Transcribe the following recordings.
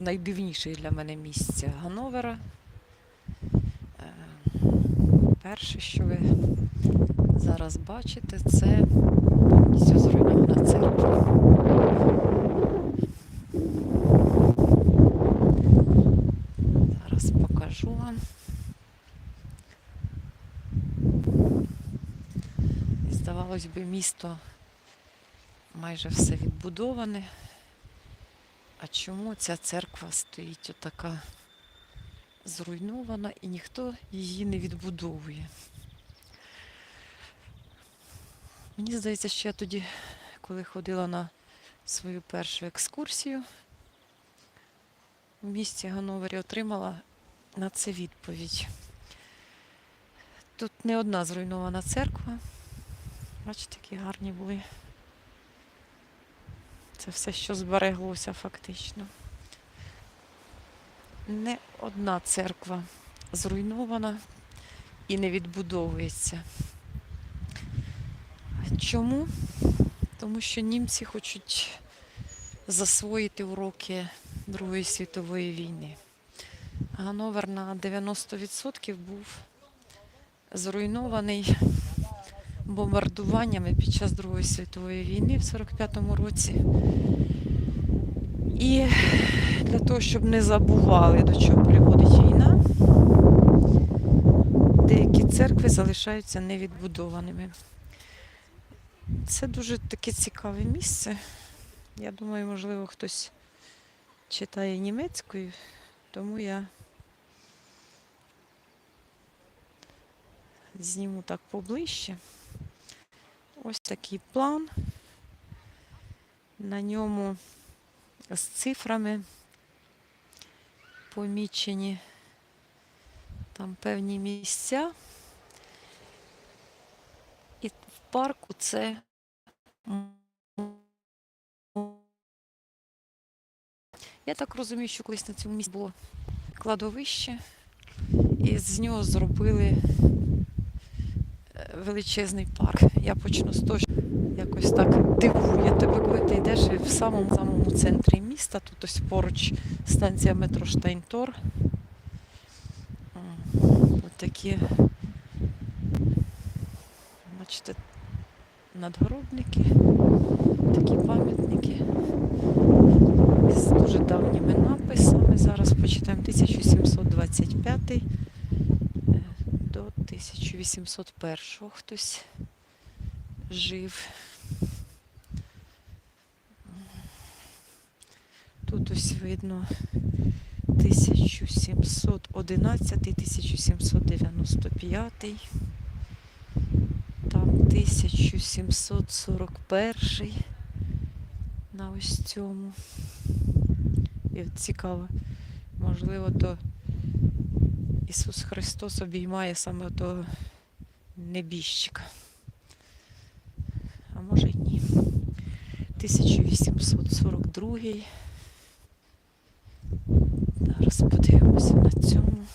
найдивніших для мене місць Гановера. Е, Перше, що ви зараз бачите, це повністю зруйнована церква. Зараз покажу вам. Здавалось би, місто майже все відбудоване. А чому ця церква стоїть отака зруйнована і ніхто її не відбудовує? Мені здається, що я тоді, коли ходила на свою першу екскурсію в місті Гановері, отримала на це відповідь. Тут не одна зруйнована церква. Бачите, які гарні були. Це все, що збереглося фактично. Не одна церква зруйнована і не відбудовується. Чому? Тому що німці хочуть засвоїти уроки Другої світової війни. Гановер на 90% був зруйнований бомбардуваннями під час Другої світової війни в 45-му році. І для того, щоб не забували, до чого приводить війна, деякі церкви залишаються невідбудованими. Це дуже таке цікаве місце. Я думаю, можливо, хтось читає німецькою, тому я зніму так поближче. Ось такий план. На ньому з цифрами помічені там певні місця. І в парку це я так розумію, що колись на цьому місці було кладовище, і з нього зробили величезний парк. Я почну з того, що якось так дивує тебе, коли ти йдеш в самому самому центрі міста. Тут ось поруч станція метро Штайнтор. Ось такі, бачите, надгробники, такі пам'ятники з дуже давніми написами. Зараз почитаємо 1725 е, до 1801 хтось жив. Тут ось видно 1711, 1795, там 1741 на ось цьому. І цікаво, можливо, то Ісус Христос обіймає саме того небіжчика. А може й ні. 1842. Зараз подивимося на цьому.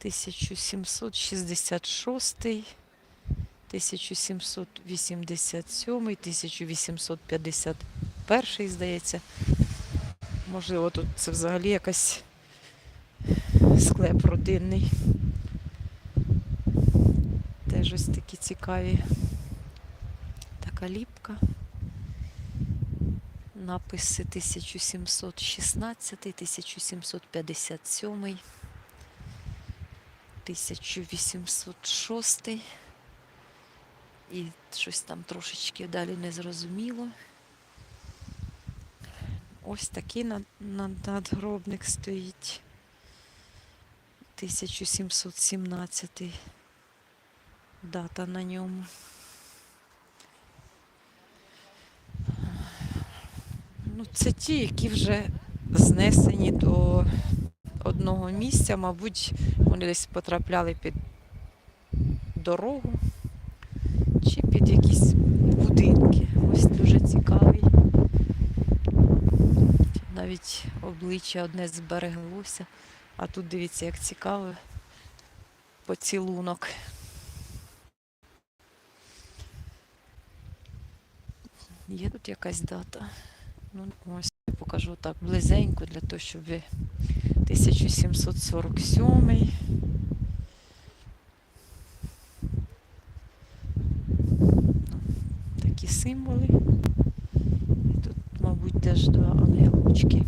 1766, 1787, 1851, здається. Можливо, тут це взагалі якась склеп родинний. Теж ось такі цікаві. Така ліпка. Написи 1716, 1757, 1806 і щось там трошечки далі не зрозуміло. Ось такий над, над- надгробник стоїть. 1717 дата на ньому. Ну, це ті, які вже знесені до одного місця. Мабуть, вони десь потрапляли під дорогу чи під якісь будинки. Ось дуже цікавий. Навіть обличчя одне збереглося. А тут дивіться, як цікаво поцілунок. Є тут якась дата? Ну, ось я покажу так близенько, для того, щоб ви 1747. Такі символи. Тут, мабуть, теж два ангелочки.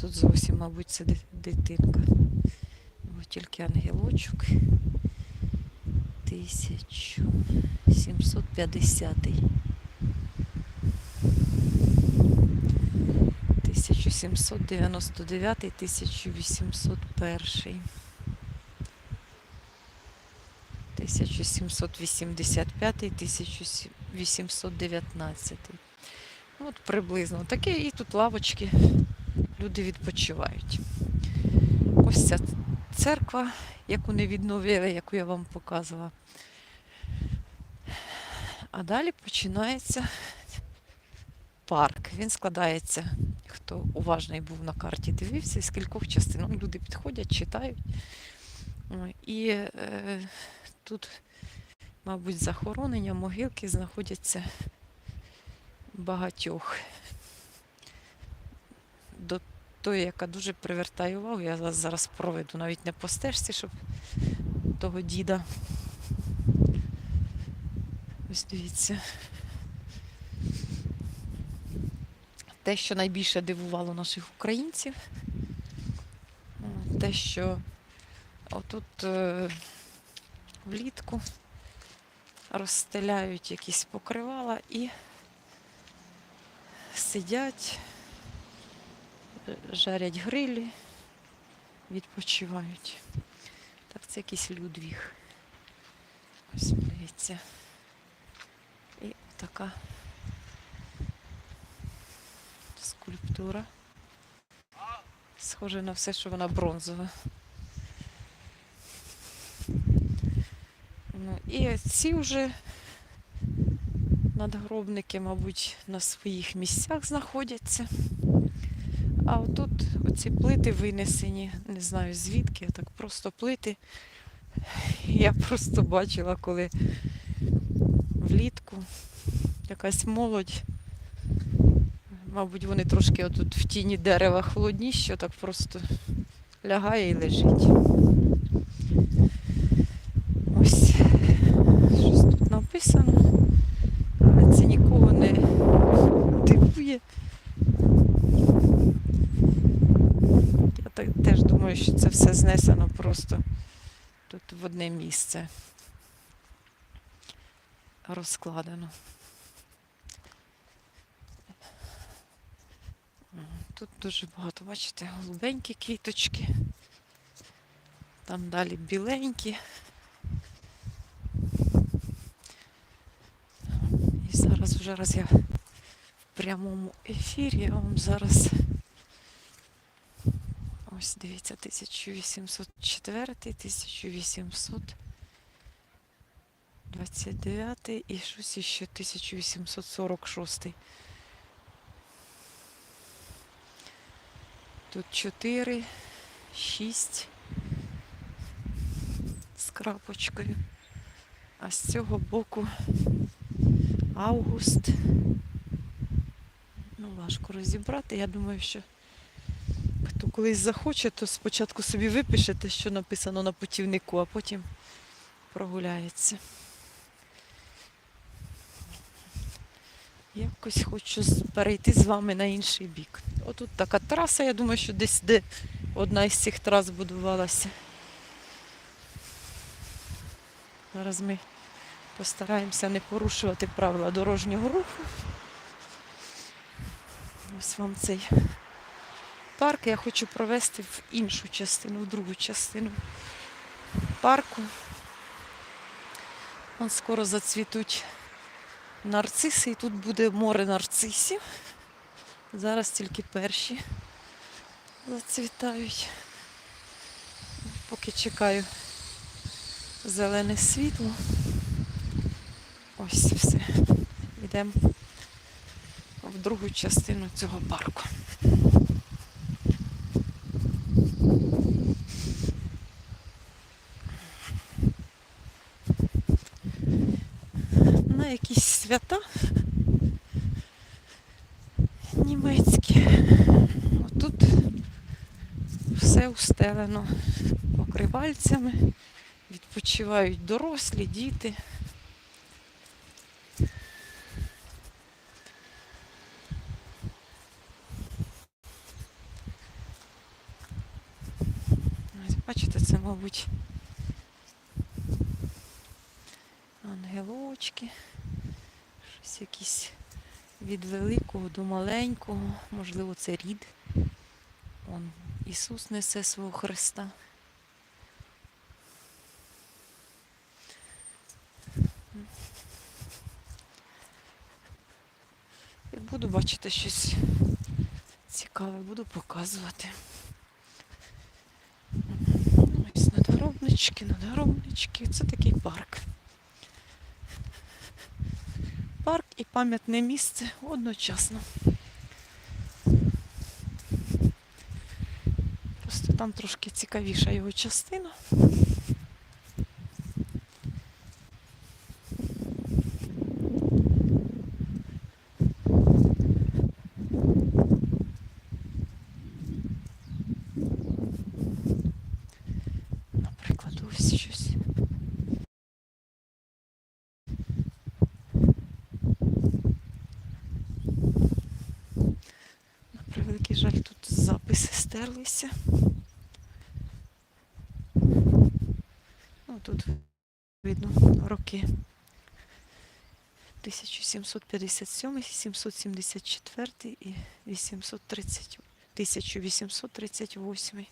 Тут зовсім, мабуть, це дитинка. Ось тільки ангелочок. 1750. 1799, 1801. 1785, 1819. Ну, От приблизно таке. І тут лавочки, люди відпочивають. Ось ця церква, яку не відновили, яку я вам показувала. А далі починається парк. Він складається, хто уважний був на карті, дивився, з кількох частин. Ну, Люди підходять, читають. І е, тут, мабуть, захоронення, могилки знаходяться багатьох. До тої, яка дуже привертає увагу, я вас зараз проведу навіть не по стежці, щоб того діда. Ось дивіться. Те, що найбільше дивувало наших українців, те, що отут е, влітку розстеляють якісь покривала і сидять, жарять грилі, відпочивають. Так, це якийсь Людвіг. Ось дивіться. І така скульптура. Схоже на все, що вона бронзова. Ну, і ці вже надгробники, мабуть, на своїх місцях знаходяться. А отут оці плити винесені, не знаю звідки, так просто плити. Я просто бачила, коли влітку якась молодь. Мабуть, вони трошки отут в тіні дерева холодні, що так просто лягає і лежить. Ось щось тут написано, але це нікого не дивує. Я так теж думаю, це просто тут в одне місце розкладено. Тут дуже багато, бачите, голубенькі квіточки. Там далі біленькі. І зараз вже раз я в прямому ефірі, я вам зараз ось дивіться, 1804, 1829 і щось іще 1846. Тут 4, 6 з крапочкою. А з цього боку август. Ну, важко розібрати. Я думаю, що хто колись захоче, то спочатку собі випише те, що написано на путівнику, а потім прогуляється. Якось хочу перейти з вами на інший бік. Отут така траса, я думаю, що десь де одна із цих трас будувалася. Зараз ми постараємося не порушувати правила дорожнього руху. Ось вам цей парк я хочу провести в іншу частину, в другу частину парку. Вон скоро зацвітуть нарциси, і тут буде море нарцисів. Зараз тільки перші зацвітають. Поки чекаю зелене світло. Ось все. Йдемо в другу частину цього парку. на якісь свята німецькі. Отут все устелено покривальцями, відпочивають дорослі, діти. Бачите, це, мабуть, ангелочки. Щось якісь від великого до маленького. Можливо, це рід. Он Ісус несе свого Христа. І буду бачити щось цікаве, буду показувати. Ось надгробнички, надгробнички. Це такий парк. Парк і пам'ятне місце одночасно. Просто там трошки цікавіша його частина. Наприклад, ось щось. На превеликий жаль, тут записи. Ну, тут видно роки 1757, 774 і 830, 1838.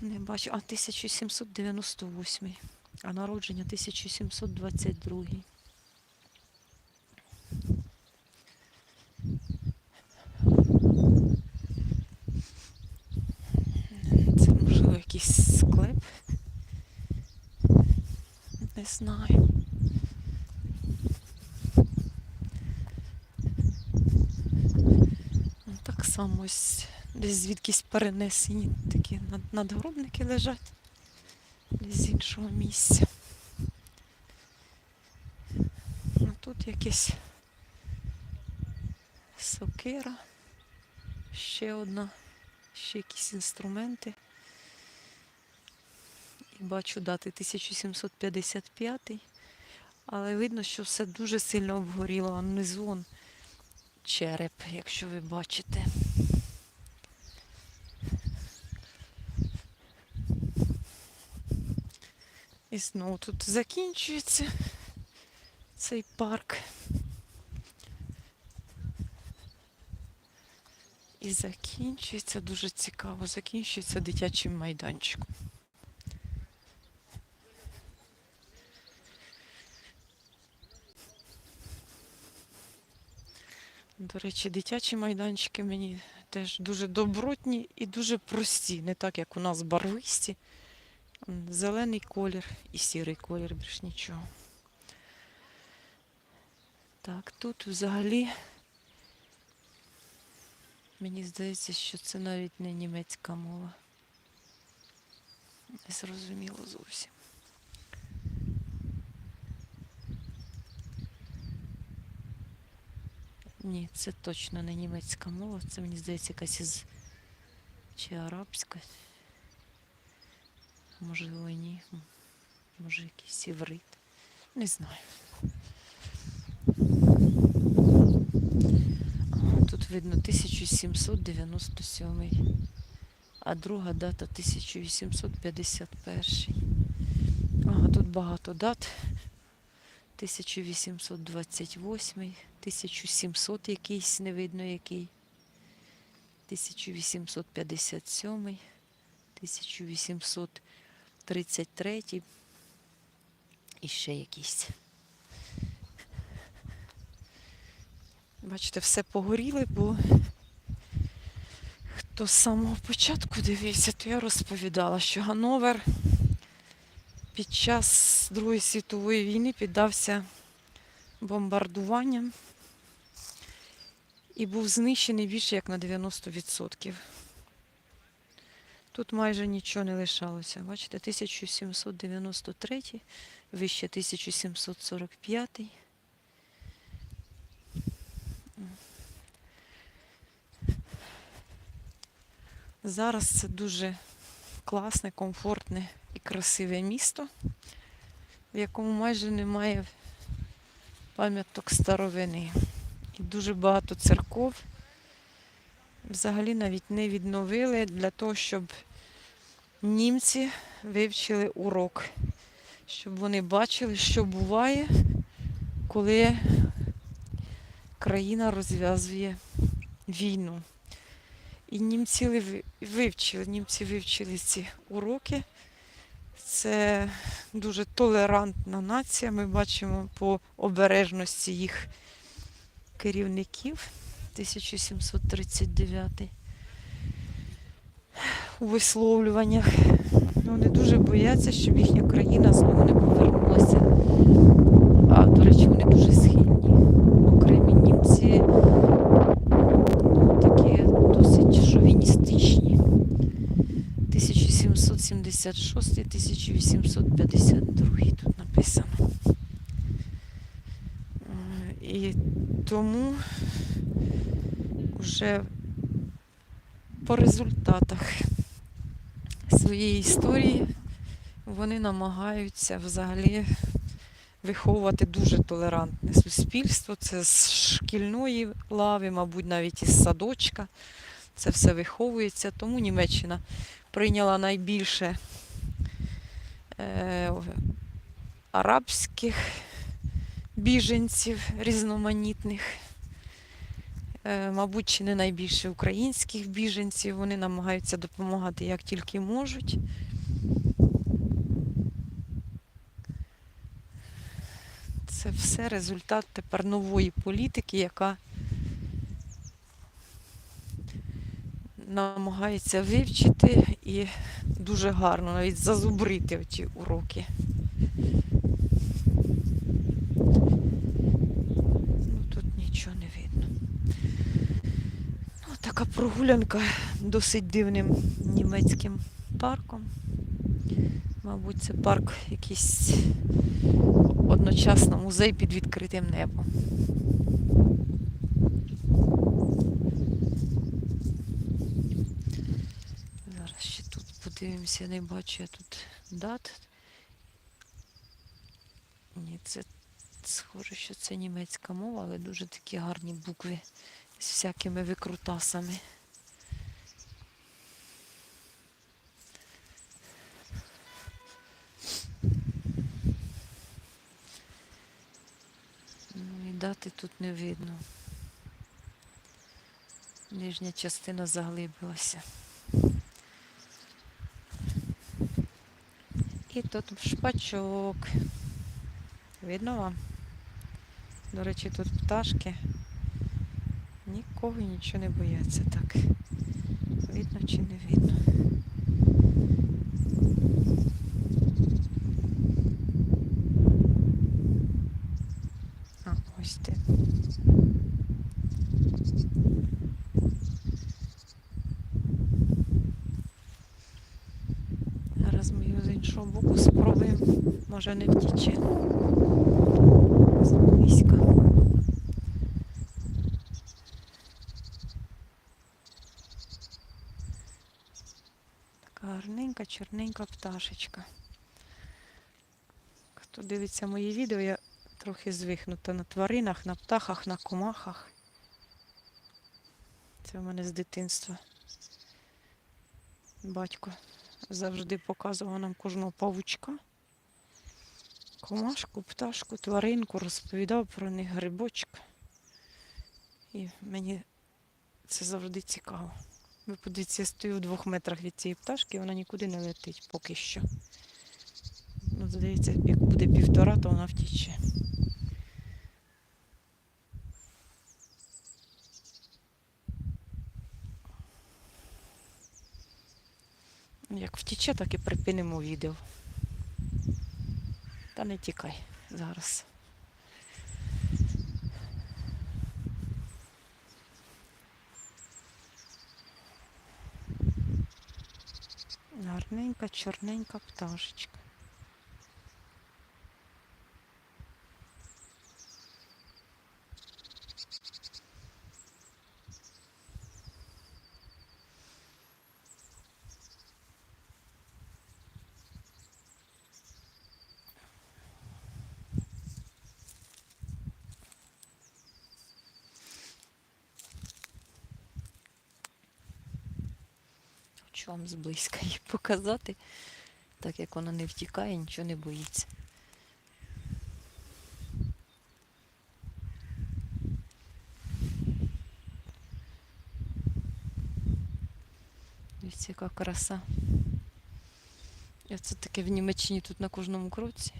Не бачу, а 1798, а народження 1722. Це можливо якийсь склеп. Не знаю. Ну, Так само десь звідкись перенесені такі надгробники лежать десь з іншого місця. А тут якесь сокира, ще одна, ще якісь інструменти. Бачу дати 1755, але видно, що все дуже сильно обгоріло, а внизу череп, якщо ви бачите. І знову тут закінчується цей парк. І закінчується дуже цікаво, закінчується дитячим майданчиком. До речі, дитячі майданчики мені теж дуже добротні і дуже прості, не так як у нас барвисті. Зелений колір і сірий колір, більш нічого. Так, тут взагалі мені здається, що це навіть не німецька мова. Не зрозуміло зовсім. Ні, це точно не німецька мова. Це мені здається якась із чи арабська. Можливо, ні. Може, якийсь іврит. Не знаю. Тут видно 1797, а друга дата 1851. Ага, тут багато дат. 1828, 1700 якийсь, не видно який. 1857, 1833 і ще якісь. Бачите, все погоріли, бо хто з самого початку дивився, то я розповідала, що Гановер під час Другої світової війни піддався бомбардуванням і був знищений більше як на 90%. Тут майже нічого не лишалося. Бачите, 1793, вище 1745. Зараз це дуже класне, комфортне і красиве місто, в якому майже немає пам'яток старовини. Дуже багато церков взагалі навіть не відновили для того, щоб німці вивчили урок, щоб вони бачили, що буває, коли країна розв'язує війну. І німці вивчили, німці вивчили ці уроки. Це дуже толерантна нація. Ми бачимо по обережності їх керівників 1739 у висловлюваннях. Вони дуже бояться, щоб їхня країна знову не повернулася. А, до речі, вони дуже схильні. Окремі німці ну, такі досить шовіністичні. 1776-1852 тут написано. Е, І тому вже по результатах своєї історії вони намагаються взагалі виховувати дуже толерантне суспільство. Це з шкільної лави, мабуть, навіть із садочка. Це все виховується. Тому Німеччина прийняла найбільше е, арабських біженців різноманітних. Е, мабуть, чи не найбільше українських біженців. Вони намагаються допомагати як тільки можуть. Це все результат тепер нової політики, яка намагається вивчити і дуже гарно навіть зазубрити оті уроки. Ну, тут нічого не видно. Ну, така прогулянка досить дивним німецьким парком. Мабуть, це парк якийсь одночасно музей під відкритим небом. Зараз ще тут подивимося, не бачу я тут дат. Ні, це схоже, що це німецька мова, але дуже такі гарні букви з всякими викрутасами. Ну і дати тут не видно. Нижня частина заглибилася. І тут шпачок. Видно вам? До речі, тут пташки. Нікого нічого не бояться так. Видно чи не видно. А, ось ти. Зараз ми його з іншого боку спробуємо. Може не втіче. Близько. Така гарненька, чорненька пташечка. Хто дивиться мої відео, я трохи звихнута на тваринах, на птахах, на комахах. Це в мене з дитинства. Батько завжди показував нам кожного павучка. Комашку, пташку, тваринку, розповідав про них грибочок. І мені це завжди цікаво. Ви подивіться, я стою в двох метрах від цієї пташки, вона нікуди не летить поки що. Ну, здається, як буде півтора, то вона втіче. Як втіче, так і припинимо відео. Та не тікай зараз. Гарненька, чорненька пташечка. Хочу вам зблизька її показати, так як вона не втікає, нічого не боїться. Дивіться, яка краса. Це таке в Німеччині тут на кожному кроці.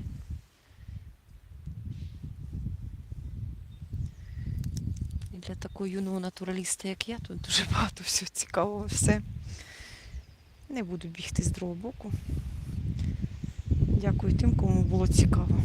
І для такого юного натураліста, як я, тут дуже багато всього цікавого все. Не буду бігти з другого боку. Дякую тим, кому було цікаво.